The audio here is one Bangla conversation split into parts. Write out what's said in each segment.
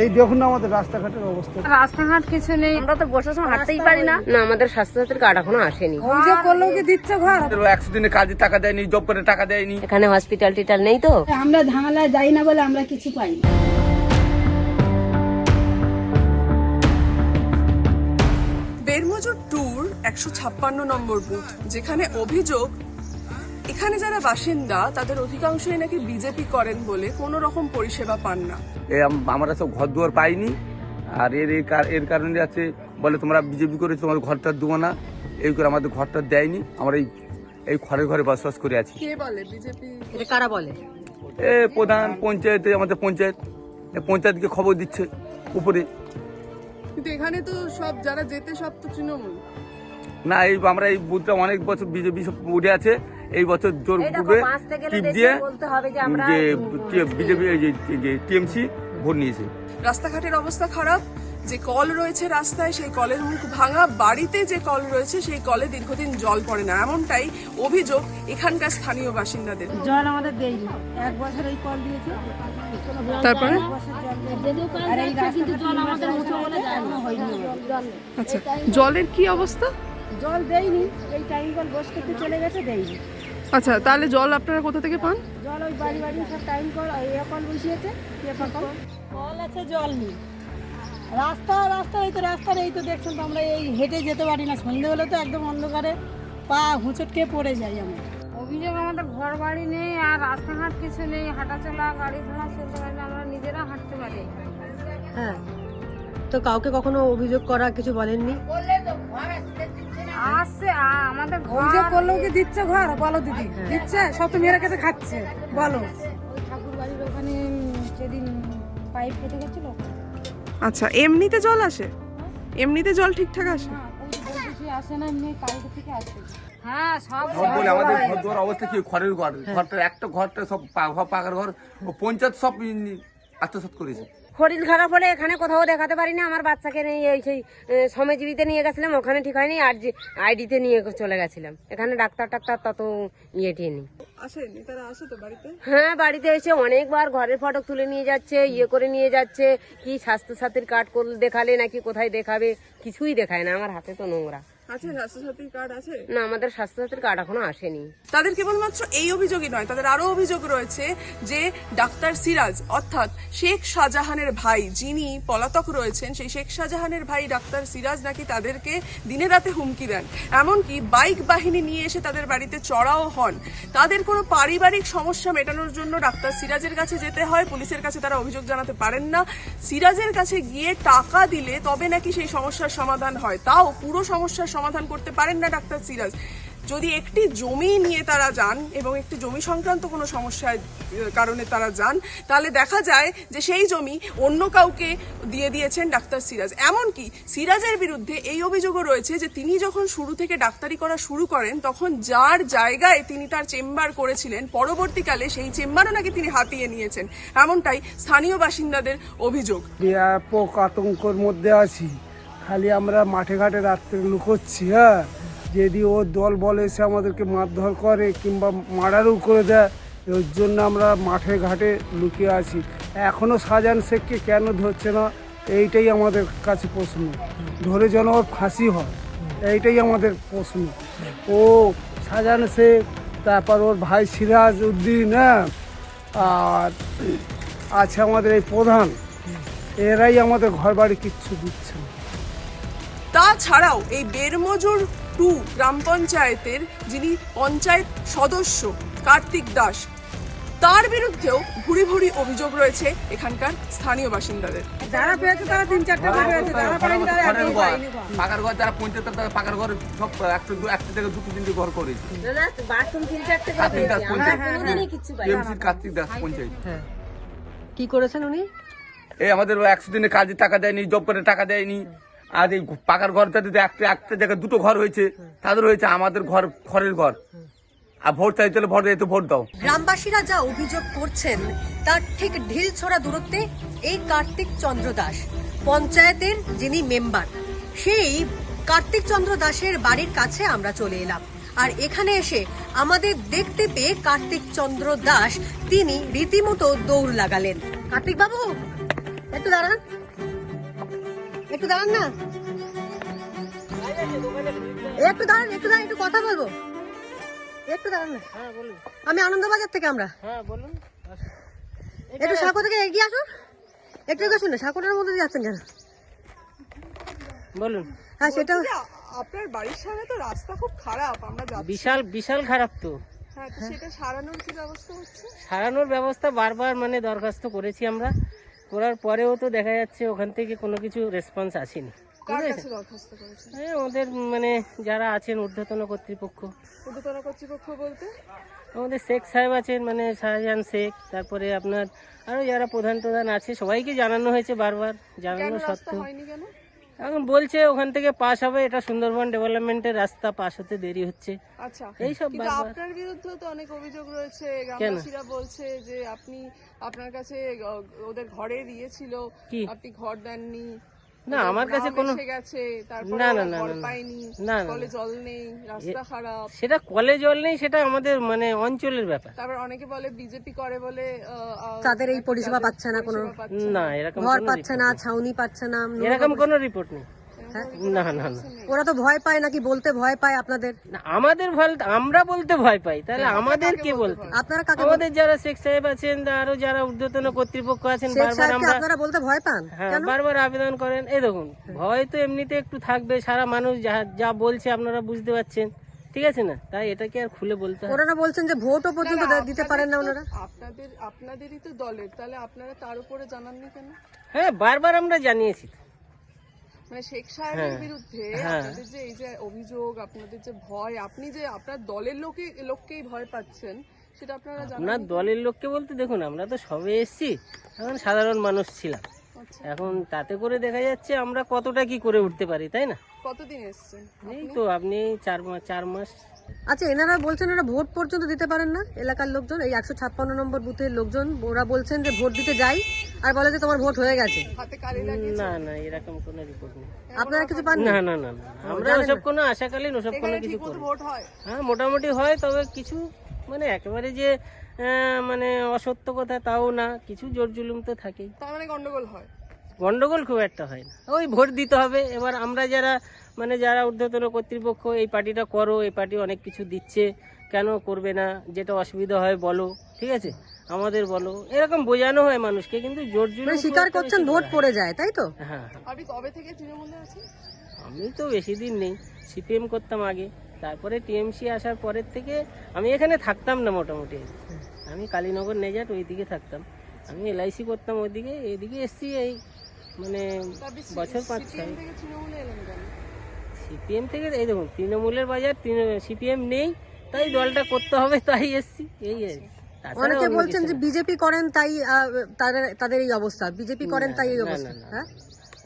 এই দেখুন না আমাদের রাস্তাঘাটের অবস্থা। রাস্তাঘাট কিছু নেই। আমরা তো বসে সময় হাঁটতেই পারি না। না আমাদের স্বাস্থ্যসাথীর কার্ড এখনও আসেনি। অভিযোগ করলেও কি দিচ্ছে ঘর? একশো দিনে কাজে টাকা দেয়নি জব করে টাকা দেয়নি। এখানে হসপিটাল টিটাল নেই তো? আমরা ঝামেলায় যাই না বলে আমরা কিছু পাই না। বেরমজুর ট্যুর একশো ছাপ্পান্ন নম্বর বুথ যেখানে অভিযোগ এখানে যারা বাসিন্দা তাদের অধিকাংশই নাকি বিজেপি করেন বলে কোনো রকম পরিষেবা পান না। এ আমরা সব ঘর দুয়ার পাইনি। আর এর কার- এর কারণে আছে বলে তোমরা বিজেপি করে তোমার ঘরটা দেবো না এই করে আমাদের ঘরটা দেয়নি। আমরা এই এই ঘরে ঘরে বসবাস করে আছি। কে বলে বিজেপি এটা কারা বলে? এ প্রধান পঞ্চায়েতে আমাদের পঞ্চায়েত। পঞ্চায়েতকে খবর দিচ্ছে উপরে। কিন্তু এখানে তো সব যারা যেতে সব তো তৃণমূল। না এই আমরা এই বুথটা অনেক বছর বিজেপি সব উঠে আছে। এই বছর জোর গ্রুপে টিপ দিয়ে যে বিজেপি টিএমসি ভোট নিয়েছে। রাস্তাঘাটের অবস্থা খারাপ যে কল রয়েছে রাস্তায় সেই কলের মুখ ভাঙা বাড়িতে যে কল রয়েছে সেই কলে দীর্ঘদিন জল পড়ে না। এমনটাই অভিযোগ এখানকার স্থানীয় বাসিন্দাদের। জল আমাদের দেয়নি। এক বছর এই কল দিয়েছে। তারপরে? আচ্ছা জলের কি অবস্থা? জল দেয়নি। এই টাইম কল বস করতে চলে গেছে দেয়নি। আচ্ছা তাহলে জল আপনারা কোথা থেকে পান? জল ওই বাড়ি বাড়ি সব টাইম কল এ কল বসিয়েছে কল আছে জল নেই। রাস্তা রাস্তা এই তো রাস্তার এই তো দেখছেন তো আমরা এই হেঁটে যেতে পারি না। সন্ধে হলে তো একদম অন্ধকারে পা হুঁচটকে পড়ে যাই আমরা। অভিযোগ আমাদের ঘর বাড়ি নেই আর রাস্তাঘাট কিছু নেই। হাঁটাচলা গাড়ি ঘোড়া চলতে পারি না আমরা নিজেরা হাঁটতে পারি। হ্যাঁ। তো কাউকে কখনো অভিযোগ করা কিছু বলেননি? আসছে আ- আমাদের ঘর অভিযোগ করলেও কি দিচ্ছে ঘর? বলো দিদি। দিচ্ছে? সব তো মেয়েরা কাছে খাচ্ছে। বলো। ঠাকুর বাড়ির ওখানে সেদিন পাইপ ফেটে গেছিল। আচ্ছা এমনিতে জল আসে? এমনিতে জল ঠিকঠাক আসে? না আসে না এমনি কালকে থেকে আসে। হ্যাঁ সব বলে আমাদের ঘর দুয়ার অবস্থা কি? খড়ের ঘর। ঘরটা একটা ঘরটা সব পা- পাকার ঘর পঞ্চায়েত সব আত্মসাৎ করেছে। শরীর খারাপ হলে এখানে কোথাও দেখাতে পারি না আমার বাচ্চাকে নিয়ে এই সেই শ্রমজীবিতে নিয়ে গেছিলাম ওখানে ঠিক হয়নি আর যে আইডিতে নিয়ে চলে গেছিলাম। এখানে ডাক্তার টাক্তার তত ইয়ে টিয়ে নেই। আসেনি তারা আসে তো বাড়িতে? হ্যাঁ বাড়িতে এসে অনেকবার ঘরের ফটো তুলে নিয়ে যাচ্ছে ইয়ে করে নিয়ে যাচ্ছে কি স্বাস্থ্যসাথীর কার্ড করলে দেখালে নাকি কোথায় দেখাবে কিছুই দেখায় না আমার হাতে তো নোংরা। আছে? স্বাস্থ্যসাথী কার্ড আছে? না আমাদের স্বাস্থ্যসাথীর কার্ড এখনও আসেনি। তাদের কেবলমাত্র এই অভিযোগই নয় তাদের আরও অভিযোগ রয়েছে যে ডাক্তার সিরাজ অর্থাৎ শেখ শাহজাহানের ভাই যিনি পলাতক রয়েছেন সেই শেখ শাহজাহানের ভাই ডাক্তার সিরাজ নাকি তাদেরকে দিনে রাতে হুমকি দেন। এমনকি বাইক বাহিনী নিয়ে এসে তাদের বাড়িতে চড়াও হন। তাদের কোনো পারিবারিক সমস্যা মেটানোর জন্য ডাক্তার সিরাজের কাছে যেতে হয়। পুলিশের কাছে তারা অভিযোগ জানাতে পারেন না। সিরাজের কাছে গিয়ে টাকা দিলে তবে নাকি সেই সমস্যার সমাধান হয়। তাও পুরো সমস্যার সমাধান করতে পারেন না ডাক্তার সিরাজ। যদি একটি জমি নিয়ে তারা যান এবং একটি জমি সংক্রান্ত কোনো সমস্যার কারণে তারা যান, তাহলে দেখা যায় যে সেই জমি অন্য কাউকে দিয়ে দিয়েছেন ডাক্তার সিরাজ। এমনকি সিরাজের বিরুদ্ধে এই অভিযোগও রয়েছে যে তিনি যখন শুরু থেকে ডাক্তারি করা শুরু করেন, তখন যার জায়গায় তিনি তার চেম্বার করেছিলেন, পরবর্তীকালে সেই চেম্বারও নাকি তিনি হাতিয়ে নিয়েছেন। এমনটাই স্থানীয় বাসিন্দাদের অভিযোগ। আতঙ্কর মধ্যে আছি। খালি আমরা মাঠে ঘাটে রাত্রে লুকোচ্ছি হ্যাঁ? যদি ও দল বলে এসে আমাদেরকে মারধর করে কিংবা মারারও করে দেয় ওর জন্য আমরা মাঠে ঘাটে লুকিয়ে আছি। এখনও শাহজাহান শেখকে কেন ধরছে না, এইটাই আমাদের কাছে প্রশ্ন। ধরে যেন ওর ফাঁসি হয়, এইটাই আমাদের প্রশ্ন। ও শাহজাহান শেখ, তারপর ওর ভাই সিরাজ উদ্দিন হ্যাঁ? আর আছে আমাদের এই প্রধান। এরাই আমাদের ঘর বাড়ি কিচ্ছু দিচ্ছে না। তাছাড়াও এই বেরমজুর টু গ্রাম পঞ্চায়েতের যিনি পঞ্চায়েত সদস্য কার্তিক দাস তার বিরুদ্ধেও ভুরি ভুরি অভিযোগ রয়েছে এখানকার স্থানীয় বাসিন্দাদের। যারা পেয়েছে তারা তিন চারটে পেয়েছে যারা পায়নি তারা খড়ের একদমই পায়নি। পাকার ঘর যারা পঞ্চায়েত তারা পাকার ঘর সব একটা দু- একটা থেকে দুটো তিনটে ঘর করেছে। বাথরুম তিন চারটে করে কার্তিক দাস আমরা পঞ্চায়েত। কার্তিক দাস পঞ্চায়েত। কি করেছেন উনি? এই আমাদের একশো দিনে কাজে টাকা দেয়নি জব করে টাকা দেয়নি। আর এই পাকার ঘরটা যদি একটা একটা জায়গায় দুটো ঘর হয়েছে, তাদের হয়েছে আমাদের ঘর, ঘরের ঘর। আর ভোট চাইতে ভোট ভোট দাও। গ্রামবাসীরা যা অভিযোগ করছেন, তার ঠিক ঢিল দূরত্বে এই দাস, পঞ্চায়েতের যিনি মেম্বার, সেই দাসের বাড়ির কাছে আমরা চলে এলাম। আর এখানে এসে আমাদের দেখতে পেয়ে কার্তিক চন্দ্র দাস, তিনি রীতিমতো দৌড় লাগালেন। কার্তিক বাবু, একটু দাঁড়ান। একটু দাঁড়ান না। একটু দাঁড়ান একটু দাঁড়ান একটু কথা বলব। একটু দাঁড়ান না। আমি আনন্দবাজার থেকে আমরা। একটু সাঁকো থেকে এগিয়ে আসুন। একটু এগিয়ে শুনে সাঁকোটার মধ্যে যাচ্ছেন কেন? বলুন। হ্যাঁ সেটা আপনার বাড়ির সামনে তো রাস্তা খুব খারাপ আমরা বিশাল বিশাল খারাপ তো। হ্যাঁ তো সেটা সারানোর কি ব্যবস্থা হচ্ছে? সারানোর ব্যবস্থা বারবার মানে দরখাস্ত করেছি আমরা। করার পরেও তো দেখা যাচ্ছে ওখান থেকে কোনো কিছু রেসপন্স আসেনি। এই ওদের মানে যারা আছেন ঊর্ধ্বতন কর্তৃপক্ষ। ঊর্ধ্বতন কর্তৃপক্ষ বলতে? আমাদের শেখ সাহেব আছেন মানে শাহজাহান শেখ তারপরে আপনার আরও যারা প্রধান প্রধান আছে সবাইকে জানানো হয়েছে বারবার জানানো সত্ত্বেও। এখন বলছে ওখান থেকে পাস হবে এটা সুন্দরবন ডেভেলপমেন্টের রাস্তা পাস হতে দেরি হচ্ছে। আচ্ছা এইসব সব আপনার বিরুদ্ধেও তো অনেক অভিযোগ রয়েছে। গ্রামবাসীরা বলছে যে আপনি আপনার কাছে ওদের ঘরে দিয়েছিল? আপনি ঘর দেননি। না, আমার কাছে কোনো- না, না, না, না, কলে জল নেই রাস্তা খারাপ। সেটা কলে জল নেই সেটা আমাদের মানে অঞ্চলের ব্যাপার। তারপর অনেকে বলে বিজেপি করে বলে তাদের এই পরিষেবা পাচ্ছে না কোনো। না। এরকম ঘর পাচ্ছে না ছাউনি পাচ্ছে না এরকম কোনো রিপোর্ট নেই? না না না। ওরা তো ভয় পায় নাকি? বলতে ভয় পায় আপনাদের? না, আমাদের ভয় আমরা বলতে ভয় পাই। তাহলে আমাদের কে বলতে আপনারা কাকে আমাদের যারা শেখ সাহেব আছেন আরও যারা ঊর্ধ্বতন কর্তৃপক্ষ আছেন বারবার আমরা আপনারা বলতে ভয় পান? হ্যাঁ বারবার আবেদন করেন। এই দেখুন ভয় তো এমনিতে একটু থাকবে সারা মানুষ যা যা বলছে আপনারা বুঝতে পারছেন। ঠিক আছে না? তাই এটাকে আর খুলে বলতে হয়। ওনারা বলছেন যে ভোটও পর্যন্ত দিতে পারেন না ওনারা। আপনাদের আপনাদেরই তো দলের। তাহলে আপনারা তার উপরে জানাননি কেন? হ্যাঁ বারবার আমরা জানিয়েছি। মানে শেখ সাহেবের বিরুদ্ধে হ্যাঁ। আপনাদের যে এই যে অভিযোগ আপনাদের যে ভয় আপনি যে আপনার দলের লোকে লোককেই ভয় পাচ্ছেন সেটা আপনারা জানেন আপনার দলের লোককে বলতে দেখুন আমরা তো সবে এসেছি এখন সাধারণ মানুষ ছিলাম। আচ্ছা। এখন তাতে করে দেখা যাচ্ছে আমরা কতটা কি করে উঠতে পারি তাই না? কতদিন এসছেন এই তো আপনি চার মাস চার মাস। আচ্ছা এনারা বলছেন ওরা ভোট পর্যন্ত দিতে পারেন না? এলাকার লোকজন এই একশো ছাপ্পান্ন নম্বর বুথের লোকজন ওরা বলছেন যে ভোট দিতে যাই। আর বলে যে তোমার ভোট হয়ে গেছে। না না এরকম কোনো রিপোর্ট নেই। আপনারা কিছু পান না না না না। আমরা ওসব কোনো আশাকালীন ওসব কোনো কিছু হয়। হ্যাঁ মোটামুটি হয় তবে কিছু মানে একেবারে যে মানে অসত্য কথা তাও না কিছু জোর জুলুম তো থাকেই। তার মানে গন্ডগোল হয়। গন্ডগোল খুব একটা হয় না। ওই ভোট দিতে হবে এবার আমরা যারা মানে যারা ঊর্ধ্বতন কর্তৃপক্ষ এই পার্টিটা করো এই পার্টি অনেক কিছু দিচ্ছে কেন করবে না যেটা অসুবিধা হয় বলো ঠিক আছে? আমাদের বলো। এরকম বোঝানো হয় মানুষকে কিন্তু জোর জুলুম মানে স্বীকার করছেন ভোট পড়ে যায় তাই তো? হ্যাঁ হ্যাঁ। আপনি কবে থেকে তৃণমূলে আছেন? আমি তো বেশি দিন নেই সিপিএম করতাম আগে। তারপরে টিএমসি আসার পরের থেকে আমি এখানে থাকতাম না মোটামুটি। আমি কালীনগর নেজাট ওইদিকে থাকতাম। আমি এলআইসি করতাম ওইদিকে এইদিকে এসছি এই মানে বছর পাঁচ সিপিএম ছয়। সিপিএম থেকে এই দেখুন তৃণমূলের বাজার সিপিএম নেই তাই দলটা করতে হবে তাই এসছি এই আর অনেকে বলছেন যে বিজেপি করেন তাই তাদের তাদের এই অবস্থা। বিজেপি করেন তাই এই অবস্থা হ্যাঁ?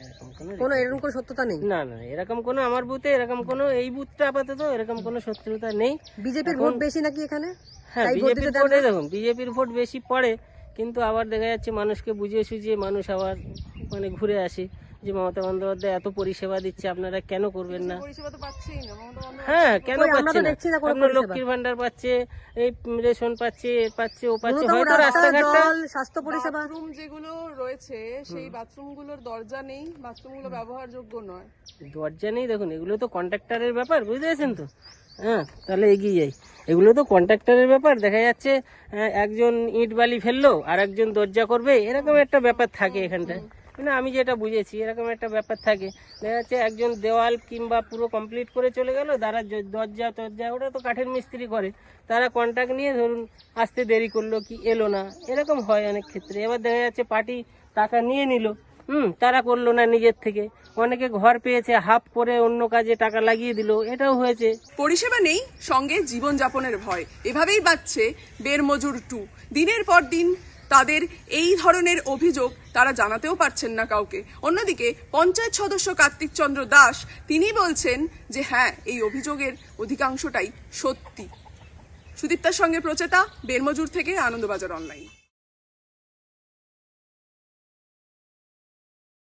এরকম কোনো কোনো এরকম কোনো সত্যতা নেই? না না এরকম কোনো আমার বুথে এরকম কোনো এই বুথটা আপাতত এরকম কোনো শত্রুতা নেই। বিজেপির ভোট বেশি নাকি এখানে? হ্যাঁ বিজেপির ভোটে দেখুন বিজেপির ভোট বেশি পড়ে কিন্তু আবার দেখা যাচ্ছে মানুষকে বুঝিয়ে সুঝিয়ে মানুষ আবার মানে ঘুরে আসে। যে মমতা বন্দ্যোপাধ্যায় এত পরিষেবা দিচ্ছে আপনারা কেন করবেন না? হ্যাঁ কেন পাচ্ছে না? দেখছি না কোনো আপনার লক্ষ্মীর ভান্ডার পাচ্ছে এই রেশন পাচ্ছে পাচ্ছে ও পাচ্ছে হয়তো রাস্তা রাস্তাঘাটটা স্বাস্থ্য পরিষেবা। বাথরুম যেগুলো রয়েছে সেই বাথরুমগুলোর দরজা নেই বাথরুম বাথরুমগুলো ব্যবহারযোগ্য নয়। দরজা নেই দেখুন এগুলো তো কন্ট্রাক্টরের ব্যাপার বুঝতে পেরেছেন তো? হ্যাঁ তাহলে এগিয়ে যাই। এগুলো তো কন্ট্রাক্টরের ব্যাপার দেখা যাচ্ছে একজন ইট বালি ফেলল আর একজন দরজা করবে এরকম একটা ব্যাপার থাকে এখানটায়। মানে আমি যেটা বুঝেছি, এরকম একটা ব্যাপার থাকে। দেখা যাচ্ছে একজন দেওয়াল কিংবা পুরো কমপ্লিট করে চলে গেল, তারা দরজা টরজা ওটা তো কাঠের মিস্ত্রি করে। তারা কন্ট্রাক্ট নিয়ে ধরুন, আসতে দেরি করল কি, এলো না। এরকম হয় অনেক ক্ষেত্রে। এবার দেখা যাচ্ছে পার্টি টাকা নিয়ে নিল। হুম, তারা করল না নিজের থেকে। অনেকে ঘর পেয়েছে হাফ করে অন্য কাজে টাকা লাগিয়ে দিল। এটাও হয়েছে। পরিষেবা নেই, সঙ্গে জীবনযাপনের ভয়। এভাবেই বাড়ছে বেরমজুর টু। দিনের পর দিন তাদের এই ধরনের অভিযোগ তারা জানাতেও পারছেন না কাউকে। অন্যদিকে পঞ্চায়েত সদস্য কার্তিক চন্দ্র দাস, তিনি বলছেন যে হ্যাঁ এই অভিযোগের অধিকাংশটাই সত্যি। সুদীপ্তার সঙ্গে প্রচেতা বেরমজুর থেকে আনন্দবাজার অনলাইন।